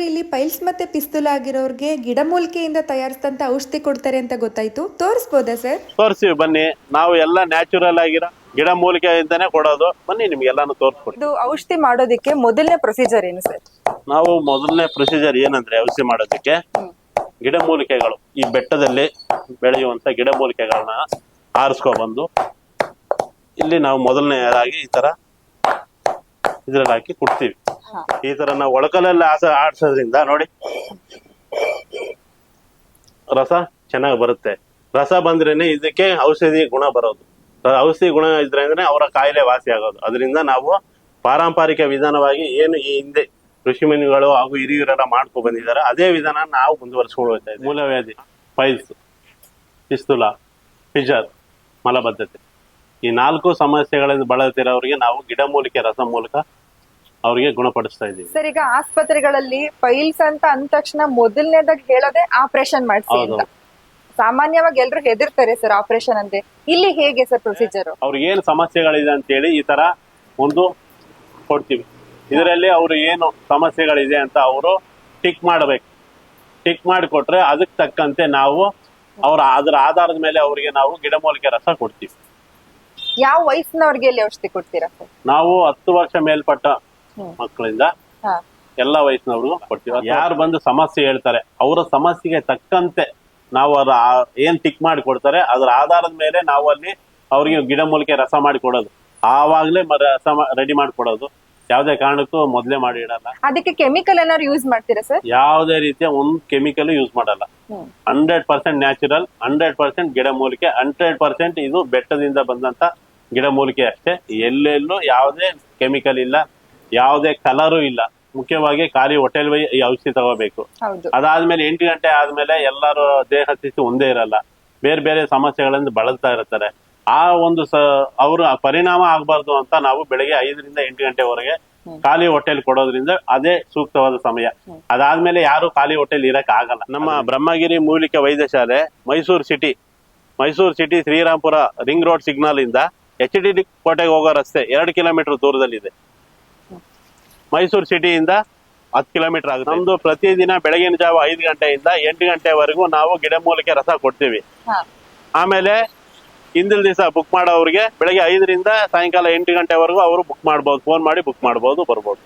Sir ಇಲ್ಲಿ piles ಮತ್ತೆ ಪಿಸ್ತೂಲ್ ಆಗಿರೋರ್ಗೆ ಗಿಡಮೂಲಿಕೆಯಿಂದ ತಯಾರಿಸಿದಂತ ಔಷಧಿ ಕೊಡ್ತಾರೆ ಅಂತ ಗೊತ್ತಾಯ್ತು. ತೋರಿಸ್ಬೋದಾ ಸರ್? ತೋರಿಸ್ತೀವಿ ಬನ್ನಿ. ನಾವು ಎಲ್ಲ ನ್ಯಾಚುರಲ್ ಆಗಿರೋ ಗಿಡ ಮೂಲಿಕೆಯಿಂದಾನೆ ಕೊಡೋದು. ಬನ್ನಿ ನಿಮ್ಗೆಲ್ಲಾನು ತೋರಿಸ್ಕೊಡಿ. ಇದು ಔಷಧಿ ಮಾಡೋದಕ್ಕೆ ಮೊದಲನೇ ಪ್ರೊಸೀಜರ್ ಏನು ಸರ್? ನಾವು ಮೊದಲನೇ ಪ್ರೊಸೀಜರ್ ಏನಂದ್ರೆ ಔಷಧಿ ಮಾಡೋದಕ್ಕೆ ಗಿಡ ಮೂಲಿಕೆಗಳು. ಈ ಬೆಟ್ಟದಲ್ಲಿ ಬೆಳೆಯುವಂತ ಗಿಡ ಮೂಲಿಕೆಗಳನ್ನ ಆರಿಸ್ಕೊಬಂದು ಇಲ್ಲಿ ನಾವು ಮೊದಲನೆಯದಾಗಿ ಈ ತರ ಇದ್ರಲ್ಲಿ ಹಾಕಿ ಕುಡ್ತೀವಿ. ಈ ತರ ನಾವು ಒಳಕಲಲ್ಲಿ ಆಸ ಆಡ್ಸೋದ್ರಿಂದ ನೋಡಿ. ರಸ ಚೆನ್ನಾಗಿ ಬರುತ್ತೆ. ರಸ ಬಂದ್ರೇನೆ ಇದಕ್ಕೆ ಔಷಧಿ ಗುಣ ಬರೋದು. ಔಷಧಿ ಗುಣ ಅಂದ್ರೆ ಅವರ ಕಾಯಿಲೆ ವಾಸಿ ಆಗೋದು. ಅದರಿಂದ ನಾವು ಪಾರಂಪರಿಕ ವಿಧಾನವಾಗಿ ಏನು ಈ ಹಿಂದೆ ಋಷಿಮುನಿಗಳು ಹಾಗೂ ಹಿರಿಯರೆಲ್ಲ ಮಾಡ್ಕೊ ಬಂದಿದ್ದಾರೆ, ಅದೇ ವಿಧಾನ ನಾವು ಮುಂದುವರ್ಸ್ಕೊಂಡು ಹೋಗ್ತಾ ಇದ್ದೀವಿ. ಮೂಲವ್ಯಾಧಿ, ಪೈಲ್ಸ್, ಪಿಸ್ತುಲ, ಫಿಜರ್, ಮಲಬದ್ಧತೆ. ಈ ನಾಲ್ಕು ಸಮಸ್ಯೆಗಳಿಂದ ಬಳಲ್ತಿರೋರಿಗೆ ನಾವು ಗಿಡಮೂಲಿಕೆ ರಸ ಮೂಲಕ ಅವರಿಗೆ ಗುಣಪಡಿಸ್ತಾ ಇದ್ದೀವಿ. ಸರ್ ಈಗ ಆಸ್ಪತ್ರೆಗಳಲ್ಲಿ ಫೈಲ್ಸ್ ಅಂತ ಅಂದ ತಕ್ಷಣ ಮೊದಲನೇದಾಗಿ ಹೇಳೋದೇ ಆಪರೇಷನ್ ಮಾಡಿಸಿ ಅಂತ. ಸಾಮಾನ್ಯವಾಗಿ ಎಲ್ರು ಹೆದರ್ತಾರೆ ಸರ್ ಆಪರೇಷನ್ ಅಂದ್ರೆ ಇಲ್ಲಿ ಹೇಗೆ ಸರ್ ಪ್ರೊಸೀಜರ್ ಅವ್ರಿಗೆ ಏನು ಸಮಸ್ಯೆಗಳಿದೆ ಅಂತೇಳಿ ಈ ತರ ಒಂದು ಕೊಡ್ತೀವಿ. ಇದರಲ್ಲಿ ಅವರು ಏನು ಸಮಸ್ಯೆಗಳಿದೆ ಅಂತ ಅವರು ಟಿಕ್ ಮಾಡಬೇಕು. ಟಿಕ್ ಮಾಡಿಕೊಟ್ರೆ ಅದಕ್ಕೆ ತಕ್ಕಂತೆ ನಾವು ಅವ್ರ ಅದರ ಆಧಾರದ ಮೇಲೆ ಅವರಿಗೆ ನಾವು ಗಿಡಮೂಲಿಕೆ ರಸ ಕೊಡ್ತೀವಿ. ಯಾವ ವಯಸ್ಸಿನವ್ರಿಗೆ ಇಲ್ಲಿ ಔಷಧಿ ಕೊಡ್ತೀರಾ ಸರ್? ನಾವು ಹತ್ತು ವರ್ಷ ಮೇಲ್ಪಟ್ಟ. ಮಕ್ಕಳಿಂದ ಎಲ್ಲ ವಯಸ್ಸಿನವ್ರಿಗೂ ಕೊಡ್ತೀವಿ. ಯಾರು ಬಂದು ಸಮಸ್ಯೆ ಹೇಳ್ತಾರೆ ಅವರ ಸಮಸ್ಯೆಗೆ ತಕ್ಕಂತೆ ನಾವು ಅದ್ರ ಏನ್ ಟಿಕ್ ಮಾಡಿ ಕೊಡ್ತಾರೆ ಅದ್ರ ಆಧಾರದ ಮೇಲೆ ನಾವು ಅಲ್ಲಿ ಅವ್ರಿಗೆ ಗಿಡಮೂಲಿಕೆ ರಸ ಮಾಡಿ ಕೊಡೋದು. ಆವಾಗ್ಲೇ ರಸ ರೆಡಿ ಮಾಡಿ ಕೊಡೋದು. ಯಾವ್ದೇ ಕಾರಣಕ್ಕೂ ಮೊದಲೇ ಮಾಡಿ ಇಡಲ್ಲ. ಅದಕ್ಕೆ ಕೆಮಿಕಲ್ ಏನಾದ್ರು ಯೂಸ್ ಮಾಡ್ತೀರಾ ಸರ್ ಯಾವ್ದೇ ರೀತಿಯ ಒಂದು ಕೆಮಿಕಲ್ ಯೂಸ್ ಮಾಡಲ್ಲ. Hundred percent natural hundred percent ಗಿಡಮೂಲಿಕೆ ಹಂಡ್ರೆಡ್ ಪರ್ಸೆಂಟ್ ಇದು ಬೆಟ್ಟದಿಂದ ಬಂದಂತ ಗಿಡಮೂಲಿಕೆ ಅಷ್ಟೇ. ಎಲ್ಲೆಲ್ಲೂ ಯಾವುದೇ ಕೆಮಿಕಲ್ ಇಲ್ಲ. ಯಾವುದೇ ಕಲರು ಇಲ್ಲ. ಮುಖ್ಯವಾಗಿ ಖಾಲಿ ಹೋಟೆಲ್ ಈ ಔಷಧಿ ತಗೋಬೇಕು. ಹೌದು. ಅದಾದ್ಮೇಲೆ ಎಂಟು ಗಂಟೆ ಆದ್ಮೇಲೆ ಎಲ್ಲರೂ ದೇಹ ಸ್ಥಿತಿ ಒಂದೇ ಇರಲ್ಲ. ಬೇರೆ ಬೇರೆ ಸಮಸ್ಯೆಗಳಿಂದ ಬಳಲ್ತಾ ಇರ್ತಾರೆ. ಆ ಒಂದು ಸ ಅವ್ರ ಪರಿಣಾಮ ಆಗ್ಬಾರ್ದು ಅಂತ ನಾವು ಬೆಳಗ್ಗೆ ಐದರಿಂದ ಎಂಟು ಗಂಟೆವರೆಗೆ ಖಾಲಿ ಹೋಟೆಲ್ ಕೊಡೋದ್ರಿಂದ ಅದೇ ಸೂಕ್ತವಾದ ಸಮಯ. ಅದಾದ್ಮೇಲೆ ಯಾರು ಖಾಲಿ ಹೋಟೆಲ್ ಇರಕ್ ಆಗಲ್ಲ. ನಮ್ಮ Brahmagiri Moolike Vaidyashale Mysuru city Mysuru city Srirampura ring road signal ಇಂದ ಎಚ್ ಡಿ ಡಿ ಕೋಟೆಗೆ ಹೋಗೋ ರಸ್ತೆ ಎರಡು ಕಿಲೋಮೀಟರ್ ದೂರದಲ್ಲಿದೆ. ಮೈಸೂರು ಸಿಟಿಯಿಂದ ಹತ್ತು ಕಿಲೋಮೀಟರ್ ಆಗುತ್ತೆ. ನಮ್ದು ಪ್ರತಿದಿನ ಬೆಳಗಿನ ಜಾವ ಐದು ಗಂಟೆಯಿಂದ ಎಂಟು ಗಂಟೆವರೆಗೂ ನಾವು ಗಿಡಮೂಲಿಕೆ ರಸ ಕೊಡ್ತೀವಿ. ಆಮೇಲೆ ಹಿಂದಿನ ದಿವಸ ಬುಕ್ ಮಾಡೋರಿಗೆ ಬೆಳಗ್ಗೆ ಐದರಿಂದ ಸಾಯಂಕಾಲ ಎಂಟು ಗಂಟೆವರೆಗೂ ಅವರು ಬುಕ್ ಮಾಡ್ಬೋದು ಫೋನ್ ಮಾಡಿ ಬುಕ್ ಮಾಡ್ಬೋದು ಬರ್ಬೋದು.